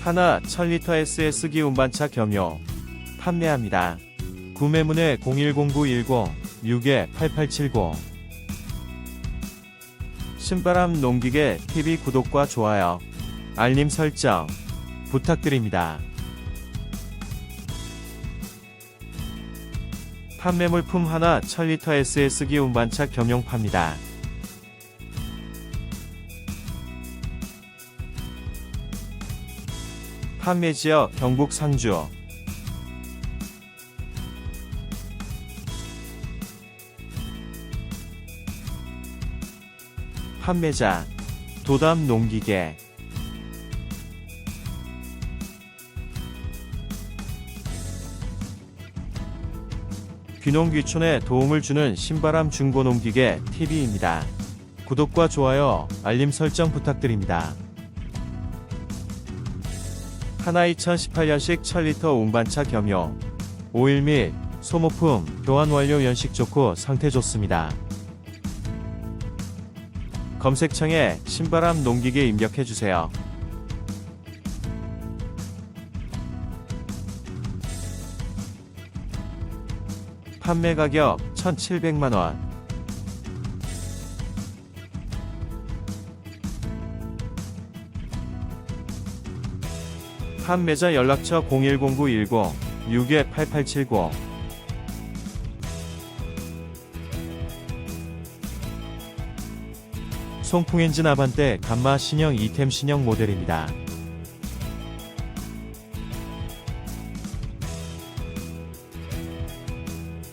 하나 1000리터 SS기 운반차 겸용 판매합니다. 구매문의 010910-6-8870 신바람 농기계 TV 구독과 좋아요, 알림 설정 부탁드립니다. 판매 물품 하나 1000리터 SS기 운반차 겸용 팝니다. 판매 지역 경북 상주 판매자 도담 농기계 귀농귀촌에 도움을 주는 신바람 중고농기계 TV입니다. 구독과 좋아요, 알림 설정 부탁드립니다. 하나 2018년식 1000리터 운반차 겸용 오일 및 소모품 교환 완료 연식 좋고 상태 좋습니다. 검색창에 신바람 농기계 입력해 주세요. 판매 가격 1,700만 원. 판매자 연락처 010910-628870 송풍 엔진 아반떼 감마 신형 이템 신형 모델입니다.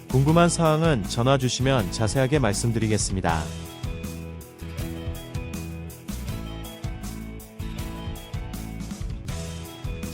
궁금한 사항은 전화 주시면 자세하게 말씀드리겠습니다.